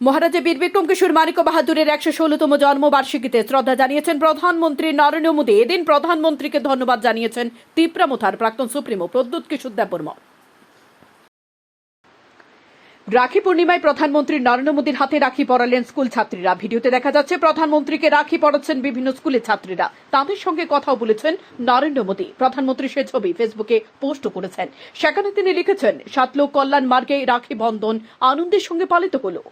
মহারাজা বীর বিক্রম কিশোর মানিক বাহাদুরের একশো ষোলতম জন্মবার্ষিকীতে শ্রদ্ধা জানিয়েছেন প্রধানমন্ত্রী নরেন্দ্র মোদী। এদিন প্রধানমন্ত্রীকে ধন্যবাদ জানিয়েছেন তিপ্রামথার প্রাক্তন সুপ্রিমো প্রদ্যুৎ কিশোর দেববর্মা। রাখি পূর্ণিমায় প্রধানমন্ত্রী নরেন্দ্র মোদীর হাতে রাখি পরালেন স্কুল ছাত্রীরা। ভিডিওতে দেখা যাচ্ছে প্রধানমন্ত্রীকে রাখি পড়াচ্ছেন বিভিন্ন স্কুলের ছাত্রীরা। তাদের সঙ্গে কথাও বলেছেন নরেন্দ্র মোদী। প্রধানমন্ত্রী সে ছবি ফেসবুকে পোস্ট করেছেন। সেখানে তিনি লিখেছেন, সাতলোক কল্যাণ মার্গে রাখি বন্ধন আনন্দের সঙ্গে পালিত হলো।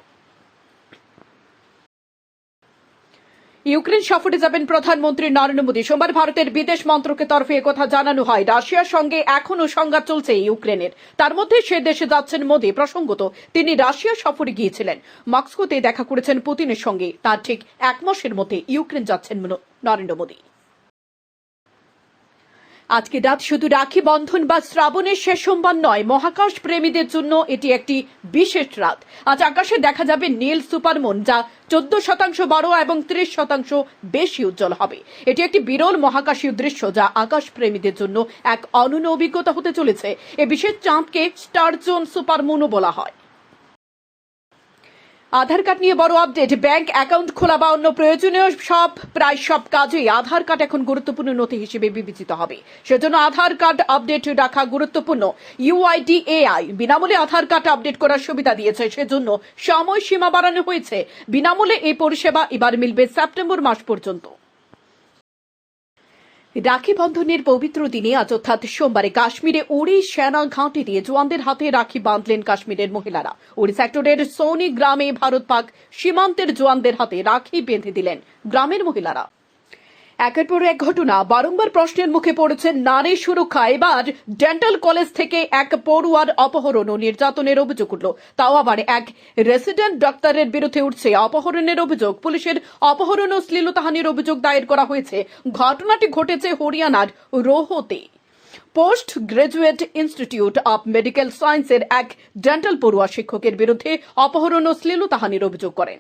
ইউক্রেন সফরে যাবেন প্রধানমন্ত্রী নরেন্দ্র মোদী। সোমবার ভারতের বিদেশ মন্ত্রকের তরফে একথা জানানো হয়। রাশিয়ার সঙ্গে এখনও সংঘাত চলছে ইউক্রেনের তার মধ্যে সে দেশে যাচ্ছেন মোদী। প্রসঙ্গত, তিনি রাশিয়া সফরে গিয়েছিলেন। মস্কোতে দেখা করেছেন পুতিনের সঙ্গে। তার ঠিক এক মাসের মধ্যে ইউক্রেন যাচ্ছেন নরেন্দ্র মোদী। আজকে রাত শুধু রাখি বন্ধন বা শ্রাবণের শেষ সোমবার নয়, মহাকাশ প্রেমীদের জন্য এটি একটি বিশেষ রাত। আজ আকাশে দেখা যাবে নীল সুপারমুন, যা চোদ্দ শতাংশ বড় এবং ত্রিশ শতাংশ বেশি উজ্জ্বল হবে। এটি একটি বিরল মহাকাশীয় দৃশ্য, যা আকাশ প্রেমীদের জন্য এক অনন্য অভিজ্ঞতা হতে চলেছে। এ বিশেষ চাঁদকে স্টার জোন সুপারমুনও বলা হয়। আধার কার্ড নিয়ে বড় আপডেট। ব্যাংক অ্যাকাউন্ট খোলা বা অন্য প্রয়োজনীয় সব, প্রায় সব কাজেই আধার কার্ড এখন গুরুত্বপূর্ণ নথি হিসেবে বিবেচিত হবে। সেজন্য আধার কার্ড আপডেট রাখা গুরুত্বপূর্ণ। ইউআইডিএআই বিনামূল্যে আধার কার্ড আপডেট করার সুবিধা দিয়েছে। সেজন্য সময়সীমা বাড়ানো হয়েছে। বিনামূল্যে এই পরিষেবা এবার মিলবে সেপ্টেম্বর মাস পর্যন্ত। রাখি বন্ধনের পবিত্র দিনে আজ অর্থাৎ সোমবারে কাশ্মীরে উড়ি সেনা ঘাঁটি দিয়ে জোয়ানদের হাতে রাখি বাঁধলেন কাশ্মীরের মহিলারা। উড়ি সেক্টরের সৌনি গ্রামে ভারত পাক সীমান্তের জোয়ানদের হাতে রাখি বেঁধে দিলেন গ্রামের মহিলারা। একের পর এক ঘটনা বারংবার প্রশ্নের মুখে পড়েছে নারী সুরক্ষা। এবার ডেন্টাল কলেজ থেকে এক পড়ুয়ার অপহরণ ও নির্যাতনের অভিযোগ উঠল। তাও আবার এক রেসিডেন্ট ডাক্তারের বিরুদ্ধে উঠছে অপহরণের অভিযোগ। পুলিশের অপহরণ ও শ্লীলতাহানির অভিযোগ দায়ের করা হয়েছে। ঘটনাটি ঘটেছে হরিয়ানার রোহতে। Post graduate institute of medical সায়েন্সের এক ডেন্টাল পড়ুয়া শিক্ষকের বিরুদ্ধে অপহরণ ও শ্লীলতাহানির অভিযোগ করেন।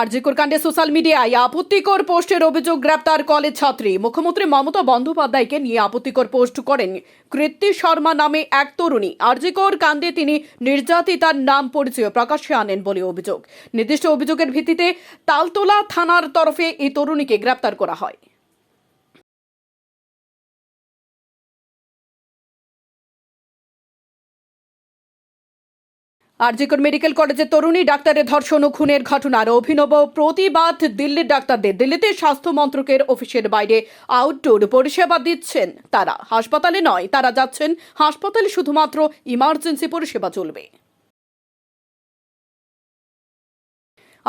আরজিকর কাণ্ডে সোশ্যাল মিডিয়ায় আপত্তিকর পোস্টের অভিযোগ গ্রেপ্তার কলেজ ছাত্রী। মুখ্যমন্ত্রী মমতা বন্দ্যোপাধ্যায়কে নিয়ে আপত্তিকর পোস্ট করেন কৃত্তি শর্মা নামে এক তরুণী। আরজিকর কাণ্ডে তিনি নির্যাতিতার নাম পরিচয় প্রকাশ্যে আনেন বলে অভিযোগ। নির্দিষ্ট অভিযোগের ভিত্তিতে তালতোলা থানার তরফে এই তরুণীকে গ্রেপ্তার করা হয়। আরজিকর মেডিকেল কলেজের তরুণী ডাক্তারের ধর্ষণ ও খুনের ঘটনার অভিনব প্রতিবাদ দিল্লির ডাক্তারদের। দিল্লিতে স্বাস্থ্য মন্ত্রকের অফিসের বাইরে আউটডোর পরিষেবা দিচ্ছেন তারা। হাসপাতালে নয়, তারা যাচ্ছেন হাসপাতালে শুধুমাত্র ইমার্জেন্সি পরিষেবা চলবে।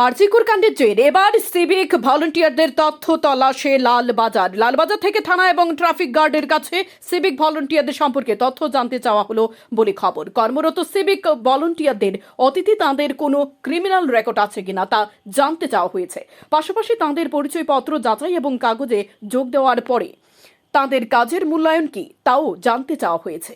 আরজিকুর কাণ্ডের জের। এবার সিভিক ভলান্টিয়ারদের তথ্য তলাশে লালবাজার। লালবাজার থেকে থানা এবং ট্রাফিক গার্ডের কাছে সিভিক ভলান্টিয়ারদের সম্পর্কে তথ্য জানতে চাওয়া হলো বলে খবর। কর্মরত সিভিক ভলান্টিয়ারদের অতিথি তাঁদের কোনো ক্রিমিনাল রেকর্ড আছে কিনা তা জানতে চাওয়া হয়েছে। পাশাপাশি তাঁদের পরিচয়পত্র যাচাই এবং কাগজে যোগ দেওয়ার পরে তাঁদের কাজের মূল্যায়ন কি তাও জানতে চাওয়া হয়েছে।